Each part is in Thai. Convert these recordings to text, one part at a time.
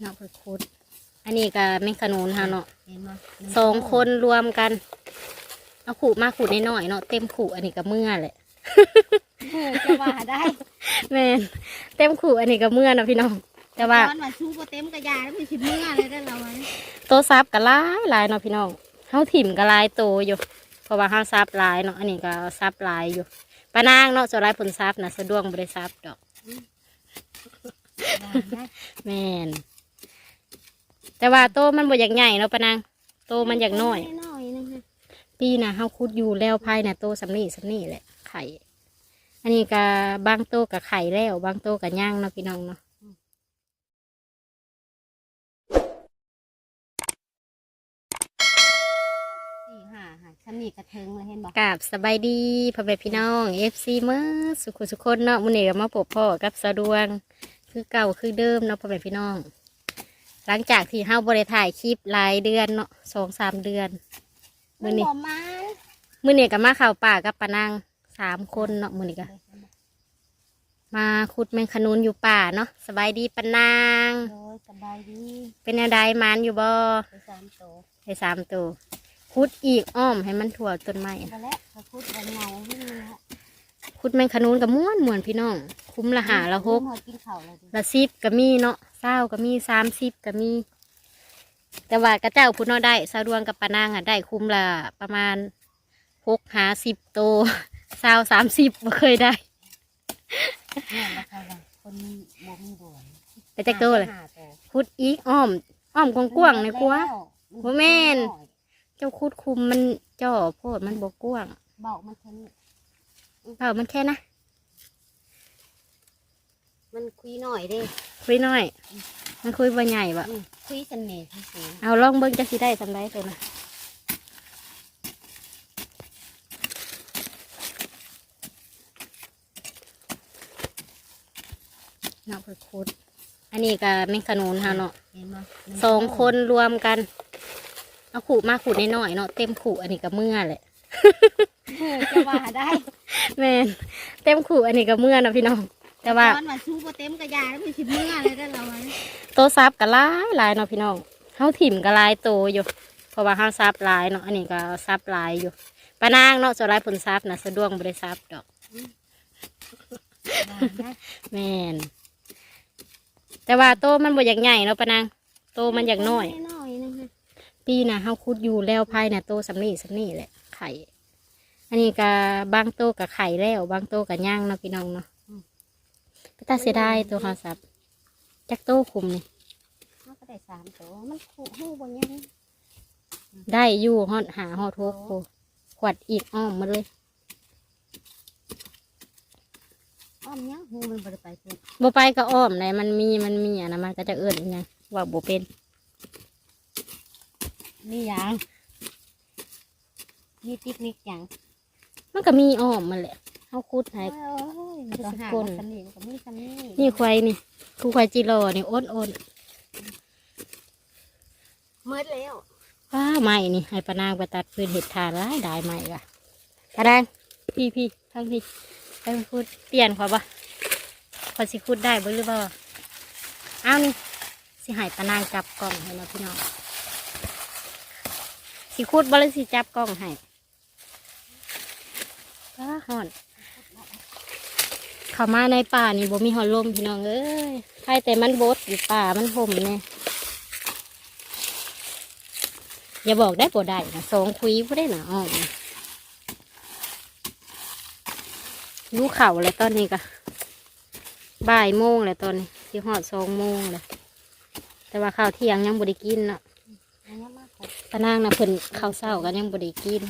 เนาะไปคุด อันนี้ก็แมงขนุนค่ะเนาะเห็นบ่สองคนรวมกัน เอาขู่มาขู่น้อยๆเนาะเต็มขู่อันนี้ก็เมื่อแหละ เออจะว่าได้แม่นเต็มขู่อันนี้ก็เมื่อนะพี่น้อง แต่ว่าตอนว่าชูบ่เต็มกระยาแล้วมันสิเมื่อเลยได้อเราอะโตซับก็หลายหลายเนาะพี่น้องเฮาถิ่มก็หลายโตอยู่ เพราะว่าเฮาซับหลายเนาะอันนี้ก็ซับหลายอยู่ปานางเนาะส่วนหลายผลซับนะสะดวกบ่ได้ซับดอก ว่าได้ แม่น แต่ว่าโตมันบ่อยากใหญ่เนาะปานางโตมันอยากน้อย น้อยๆนะคะปีน่ะเฮาคุดอยู่แล้วภายน่ะโตสำนี่สำนี่แหละไข่ อันนี้ก็บางโตกับไข่แล้วบางโตกับย่างเนาะพี่น้องเนาะสี่ห้าหาชั้นนี่กระเทิงเลยเห็นบ่กราบสบายดีพ่อแม่พี่น้องเอฟซีเมื่อสุขุสุคนเนาะมื้อนี้ก็มาพบพ่อกับสะดวง คือเก่าคือเดิมเนาะพ่อแม่พี่น้อง หลังจากที่เฮาบ่ได้ถ่ายคลิปหลายเดือนเนาะสองสามเดือนมัมื้นอนี้ บ่มามื้อนี้ก็มาเข้าป่ากับปานางสามคนเนาะมื้อนี้ก็มาขุดแมงขนุนอยู่ป่าเนาะสบายดีปานาง โดยสบายดีเป็นแนวใดหมันอยู่บ่ไปสามโตให้สามตัวขุดอีกอ้อมให้มันถั่วต้นไม้ มาแล้วเขาพูดวันเงาที่นี่นะ ขุดแมงขนุนกับม้วนม้วนพี่น้อง คุ้มละหาละหกหมดกินข้าวเลยดิละสิบก็มีเนาะเศร้าก็มีสามสิบก็มี แต่ว่ากระเจ้าพุทธเนาะได้สาวดวงกับปานางอะได้คุ้มละประมาณหกหาสิบโตวเศร้าสามสิบบ่เคยได้เนี่ยราคาว่าคนบ่มีด่วนไปจักโตวเลยห้าโตขุดอีกอ้อม อ้อมกว้างๆในกลัวบ่แม่นเจ้าขุดคุมมันจ่อโพดมันบกกว้างเบามันแค่นี้ เปล่ามันแค่นะ มันคุยหน่อยเด้คุยน้อย มันคุยบ่ใหญ่บะอืมคุยเสน่ห์ที่สูงเอาลองเบิ้งจะสิได้ทำได้ตัวนะเนาะไปคุด อันนี้ก็แมงขนุนค่ะเนาะ เห็นบ่สองคนรวมกัน เอาขู่มาขู่น้อยๆเนาะเต็มขู่อันนี้ก็เมื่อแหละ เออจะว่าได้ แม่นเต็มขู่อันนี้ก็เมื่อนะพี่น้อง แต่ว่าตอนว่าชูบ่เต็มกระยาแล้วมันสิเมื่อเลยได้อเราอะโตซับก็หลายหลายเนาะพี่น้องเฮาถิ่มก็หลายโตอยู่ เพราะว่าเฮาซับหลายเนาะอันนี้ก็ซับหลายอยู่ปานางเนาะส่วนหลายผลซับนะสะดวกบ่ได้ซับดอกว่าได้แม่นแต่ว่าโตมันบ่อยากใหญ่เนาะปานางโตมันอยากน้อย น้อยๆนะคะปีน่ะเฮาคุดอยู่แล้วภายน่ะโตสำนี่สำนี่แหละไข่ อันนี้ก็บางโตกับไข่แล้วบางโตกับย่างเนาะพี่น้องเนาะไปตาเสียดายตัวเฮาซับจักโตคุมนี่เขาก็ได้สามตัวมันคู่หูบ่ยังได้อยู่ฮอดหาฮอดทุกโขวดอีกอ้อมหมาเลยอ้อมยังหูมันบ่ได้ไปพุ่นบ่ไปก็อ้อมเลยมันมีมันมีอะนะมันก็จะเอื้อนอีกอย่างว่าบ่เป็นมีหยังมีปิกนิกหยัง มันก็มีอ้อมมันแหละเฮาคุดให้โอ้ยมันก็หาสกุลสำนีมันก็มีสำนีนี่ควายนี่คูควายจิโร่นี่อ้นอ้นเมื่อแล้วว้าใหม่นี่ให้ปานางไปตัดฟืนเห็ดทานร้ายได้ใหม่กะกระดงพี่พี่ทางพี่ไปพูดเปลี่ยนขอบ่ขอสิคุดได้บ่หรือบ่เอานี่สิให้ปานางจับกล้องให้เนาะพี่น้องสิคุดบ่หรือสิจับกล้องให้ ป้าห่อน เข้ามาในป่านี่บ่มีหอนลมพี่น้องเอ้ยใครแต่มันบดอยู่ป่ามันห่มเนี่ยอย่าบอกได้บ่ได้นะสองคุยบ่ได้นะอ้อมรู้เข่าเลยตอนนี้ก็บ่ายโมงเลยตอนนี้ที่หอดสองโมงเลยแต่ว่าข้าวเที่ยงยังบ่ได้กินเนาะอันนี้มากกว่านางนะเพิ่นข้าวเช้ากันยังบ่ได้กิน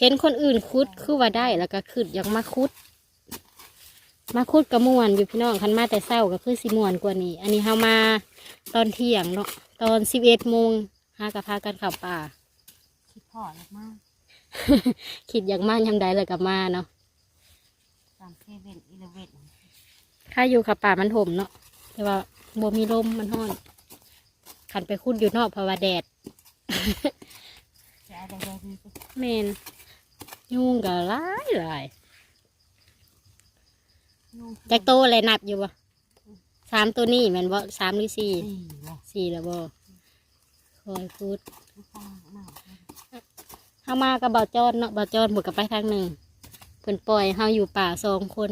เห็นคนอื่นคุดคือว่าได้แล้วก็ขึ้นอยากมาคุด มาคุดกระมวนอยู่พี่น้องคันมาแต่เช้าก็คือสิมวนกว่านี้ อันนี้เฮามาตอนเที่ยงเนาะตอนสิบเอ็ดโมงหากะพากันเขับป่า คิดพอแล้วมากคิดอยากมายำใดเลยกับมาเนาะตามเซเว่นอีเลเว่นถ้าอยู่ขับป่ามันห่มเนาะแต่ว่าบ่มีลมมันห้อนขันไปคุดอยู่นอกเพราะว่าแดดจะเอาได้ดีไปเมน ยุงก็หลายหลายยุงจักโตเลยนับอยู่บ่สามตัวนี้แม่นบ่สามหรือสี่สี่เลยสี่แล้วบ่คอยพูดไม่ฟังมากเฮามากับบ่าวจอนเนาะบ่าวจอนหมดกับไปทางหนึ่งเพิ่นปล่อยเฮาอยู่ป่าสองคน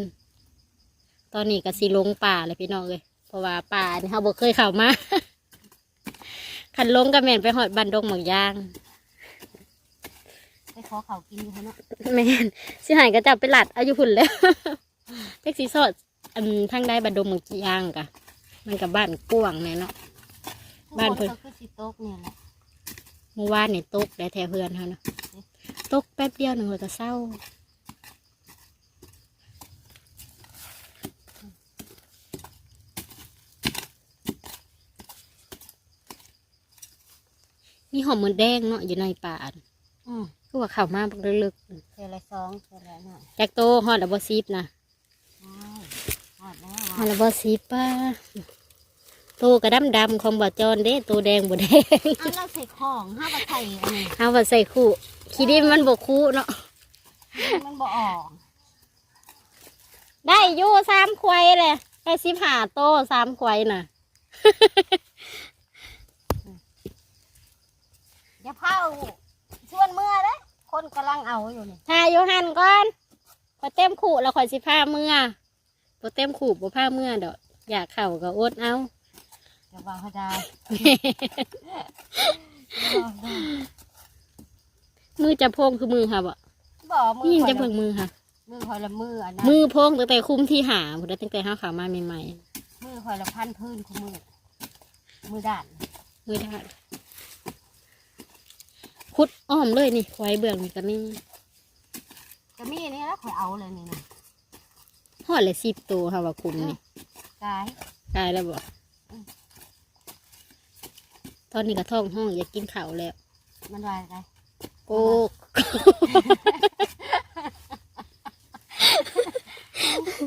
ตอนนี้ก็สิลงป่าเลยพี่น้องเลยเพราะว่าป่านี่เฮาบ่เคยเข้ามาคันลงก็แม่นไปหอดบันดงหมักยางไป ขอเขากินอยู่เขาเนาะแม่นสิหายก็จับไปหลัดเอาอยุพุ่นแล้วแท็กซี่สอดอันทางได้บันดงหมักยางกะ มันกับบ้านกว้างแน่เนาะ บ้านเพิ่นทุกคก็คือสิโต๊กเนี่ยแหละเมื่อวานนี่ตกได้แท้เพื่อนเขาเนาะตกแป๊บเดียวหนึ่งเลยก็เศร้ามีหอมเหมือนแดงเนาะอยู่ในป่าน่ะอืม คือว่าเข้ามาบักลึกเจออะไรสองเจออะไรหน่อยๆจากโตฮอดดับบซีฟนะอ้าวหอดแล้วฮอดดับบซีฟป้าโตกระดำดำๆของบ่จอนเด้โตแดงบ่แดงอันเราใส่ของห้าบะไข่อันนี้เอาว่าใส่คู่ขี้ดินมันบกคู่เนาะมันบ่ออกได้อยู่สามควายเลยแค่สิบห้าโตสามควายน่ะ อย่าเผาชวนเมื่อเลย คนกำลังเอาอยู่นี่ทาโยหันก่อนพอเต็มขู่แล้วข่อยสิผ้าเมื่อพอเต็มขู่บ่ผ้าเมื่อดอกอยากเข่าก็อดเอาอย่าวางเขาได้มือจะพองคือมือค่ะบ่บ่มืนี่อยังคอจะยเพิ่ละงมือค่ะ มือคอยละมืออันนั้นมือพองตั้งแต่คุ้มที่หาผมได้ตั้งแต่ห้าขามาใหม่มือคอยละพันพื้นของมือมือด่านๆมือได้ คุดอ้อมเลยนี่ควายเบื้องนี่ก็มีจะมีนี่แล้วคอยเอาเลยนี่นะหอดเลยสิบตัวค่ะว่าคุมนี่กายตายแล้วบ่ตอนนี้ก็ท้องห้องอยากกินข้าวแล้ว มันวายอะไรโอ้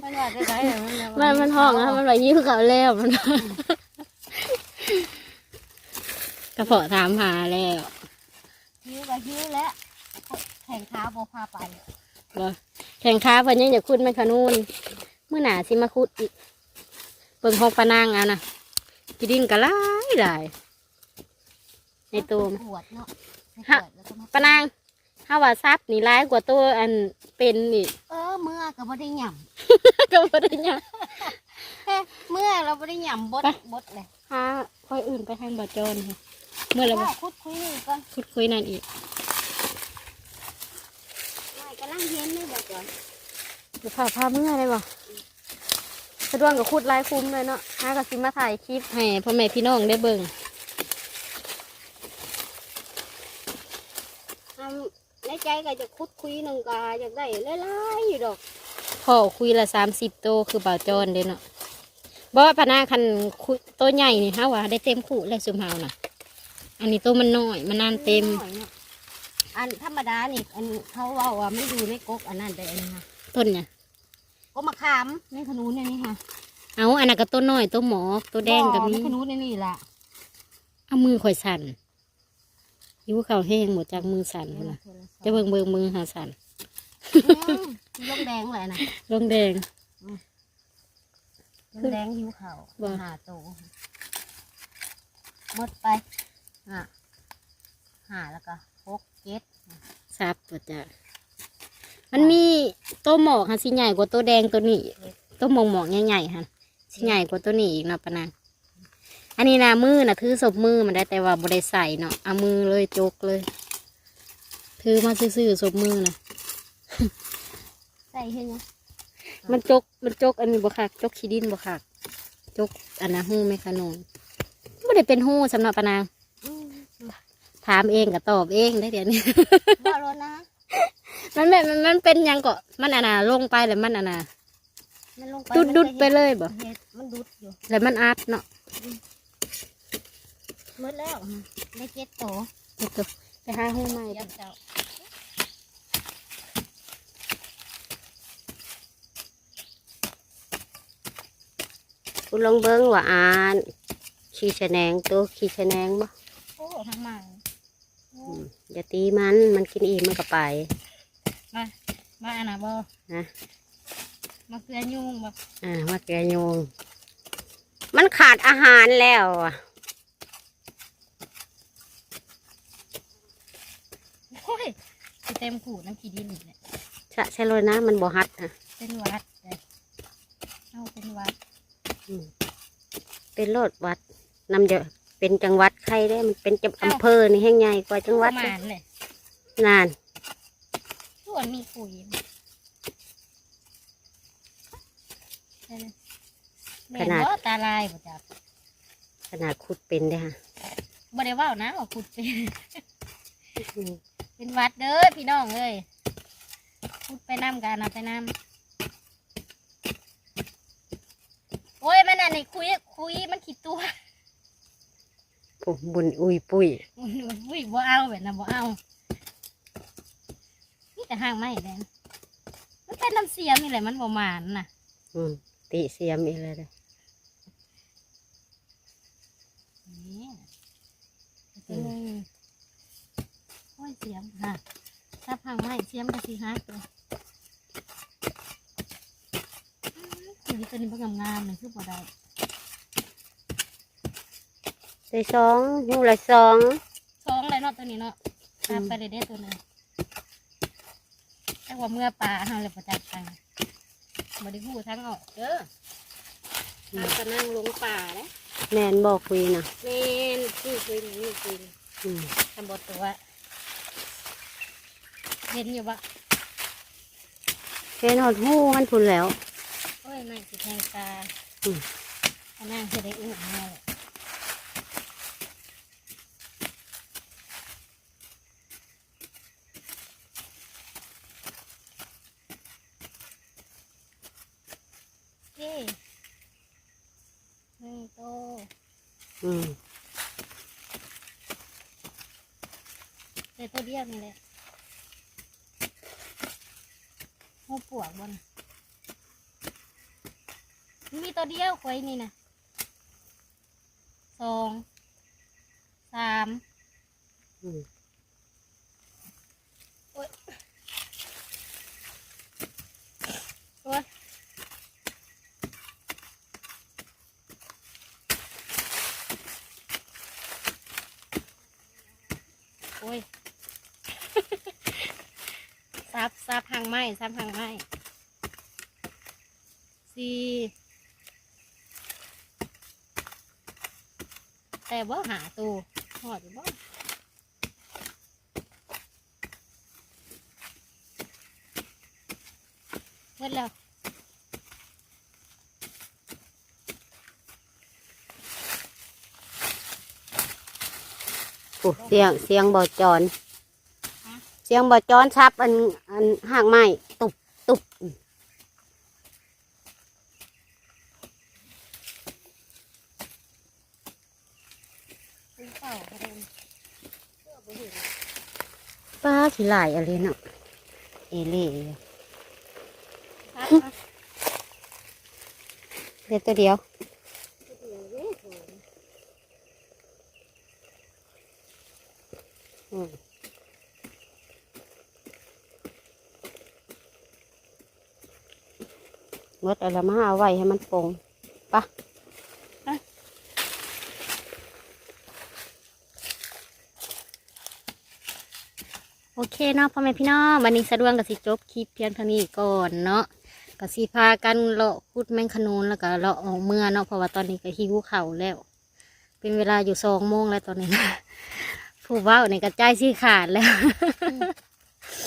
มันวายได้ไรมันมันมันห้องอะมันไหวยิ้วข้าวแล้วมันกระเพาะถามหาแล้วหิว ก็หิวแล้วแข่งขาโบพาไปบ่แข่งค้าเพิ่นยังอยากคุดไม่ขนูนเมื่อหนาสิมาคุดอีกเบิ่งห้องปานางเอานะกินดินก็หลายหลายในตัวมันปวดเนาะให้ฮะปวดแล้วก็มาปานางถ้าว่าซับนี่ร้ายกว่าตัวอันเป็นนี่เออเมื่อก็บ่ได้หย่ก็บ่ได้หยังำเฮ้เมื่อเราบ่ได้หย่ำบดไปบดเลยหาค่อยอื่นไปทางบ่อจอนค่ะ เมื่อไรบ่ว่าคุดคุยก่อนคุดคุยนั่นอีกไม่กำลังเห็นเลยบอกก่อนเดี๋ยวพาพาเมื่อไรบ่สะดวกกับคุดหลายคุ้มเลยเนาะหากับสิมาถ่ายคลิปให้พ่อแม่พี่น้องได้เบิ่งอ่าในใจก็จะคุดคุยหนึ่งก็อยากได้หลายๆอยู่ดอกพ่อคุยละสามสิบโตวคือบ่าวจอนเด้เนาะบ่ว่าพนาคันคุยตัวใหญ่นี่ฮะว่าได้เต็มคู่แล้วซุมเฮาน่ะ อันนี้ตัวมันน้อยมันนานเต็มน้อยเนาะอันธรรมดานี่อันเขาว่าว่าไม่ดูในกกอันนั้นแต่อันนี้ค่ะต้นเนี่ยก็มะขามในขนุนในนี่ค่ะเอาอันนั้นก็ตัวน้อยตัวหมอกตัวแดงกับบ่มีในขนุนในนี่ล่ะเอามือข่อยสั่นยิ้วเขาวแห้งหมดจากมือสั่นพุ่นนะจะเบิ่งเบิ่งมือหาสั่นอืมลงแดงเลยนะลงแดง ลงแดงหิวเขาบ่ หาโตหมดไป อะหาแล้วก็หกเจ็ดซับตัวจ้ะมันมีตัวหมอกค่ะสิใหญ่กว่าตัวแดงตัวนี้ ตัวหมอกหมอกๆใหญ่ๆค่ะสิใหญ่กว่าตัวนี้อีกเนาะปะนางอันนี้นะมือนะถือศพมือมันได้แต่ว่าบ่ได้ใส่เนาะเอามือเลยจกเลย ถือมาซื่อๆศพมือนะใส่เห็นยังมันจกมันจกอันนี้บ่คักจกขี้ดินบ่คักจกอันนะหู้ไม่ขนนไม่ได้เป็นหู้สำหรับปะนางอืม ถามเองก็ตอบเองได้เดี๋ยวนี้บ่รถนะ มันไม่มันมันเป็นหยังก็มันอันน่ะลงไปแล้วมันอันน่ะมันลงไปดุดมันดุดจะไปเลยบ่เฮ็ดมันดุดอยู่แล้วมันอัดเนาะหมดแล้วฮะได้เจ็ดโตเดี๋ยวตัวไปหาหู้ใหม่ยับเจ้าคุณลองเบิ้งว่าอ่าน ขี้ชะแนงตัวขี้ชะแนงบ่โอ้ทั้งใหม่ อย่าตีมัน มันกินอีกมันก็ไป มาอันน่ะบ่นะมะเขือยุงแบบอ่ามาแกโยงมันขาดอาหารแล้วอะโอ้ยสิเต็มขู่น้ำขี้ดินเลยใช่ใช่เลยนะ มันบ่ฮัดอะเป็นหวัดเลยเอาเป็นหวัด อืมเป็นโรดวัดนำจะ เป็นจังหวัดใครได้มันเป็นจังอำเภอนี่แห่งใหญ่กว่าจังหวัดประเลยมาณเลยนานส่วนมีขุยใช่ไหมแม่นบ่ตาลายบ่จับขนาดขุดเป็นเด้อฮะบ่ได้เว่านะว่าขุดเป็นอืมเป็นหวัดเด้อพี่น้องเอ้ยขุดไปน้ำกันนะไปน้ำโอ้ยมันอันนี้คุยคุยมันขีดตัว โอ้บุญอุยปุ้ยอุ้ยบ่เอาแบบนั้นบ่เอานี่แต่ห้างไม่แดงมันเป็นน้ำเสียมนี่แหละมันบ่หมานน่ะ อืมติเสียมอีกเลยเด้อนี่ตัวหนึงโอ้ยเสียมฮะถ้าพังไม่เสียมก็สิฮักตัวคุยตัวนี้บ่งามๆเลยคือบ่ได้ ได้สองหูละสองสองเลยเนาะตัวนี้เนาะตามไปเลยเด้อตัวหนึงแต่ว่าเมื่อปลาเฮาเลยประจักษ์ไปบ่ได้ฮู้ทั้งออกเด้อทางก็นั่งลงป่าเลยแม่นบอกคุยนะเมนนี่คุยนี่นี่คุยนี่อืมทำบทตัวเห็นอยู่ปะเห็นหดหูมันพุ่นแล้วโอ้ยนั่งสิแทงตาอืมอันนั่งจะได้อุ้มแม่ เลยนี่หนึ่งโตอืมแต่ตัวเดียวนี่แหละหัวปวกบนมีตัวเดียวควยนี่นะสองสาม อืม โอ้ยโอ้ย ซับซับหาง ไม้ซับหางไม้สี่แต่ว่าหาตัวหอดบ่เมื่อแล้วโอ้เสียงเสียงบ่จอน สียงบ่จอนชับอันอันหางไม้ตุบตุบเป็นเป่าเขาเองเพื่อบ่เห็นป้าขี้ลายอะไรเนาะเอเล่ครับมาเดี๋ยวตัวเดียว เดี๋ยวเด้อโถ อืม งดอะไรมาเอาไว้ให้มันโปร่งปะโอเคเนาะพ่อแม่พี่น้องวันนี้สะดวกกับสิจบคลิปเพียงเท่านี้ก่อนเนาะก็สิพากันเลาะคุดแมงขนูนแล้วก็เลาะออกเมื่อเนาะเพราะว่าตอนนี้ก็หิวเข่าวแล้ว เป็นเวลาอยู่สองโมงแล้วตอนนี้นะผู้เว้าในกระจายซี่ขาดแล้ว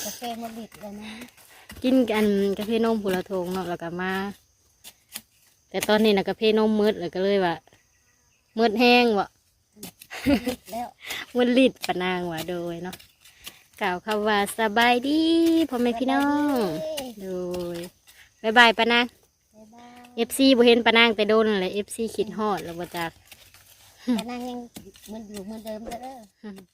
กาแฟมันดิดเลยนะกินกันกาแฟนมผุละทงเนาะแล้วก็มา แต่ตอนนี้นะกาแฟนมมืดแล้วก็เลยว่ามืดแห้งวะแล้วมืดลิดปะนางวะโดยเนาะกล่าวคำว่าสบายดีพ่อแม่พี่น้องโดยบายบายปะนางบ๊ายบายเอฟซีบ่เห็นปะนางแต่โดนเลยเอฟซีคิดฮอดแล้วบ่จักแต่นางยังเหมันอยู่เหมือนเดิมเด้อ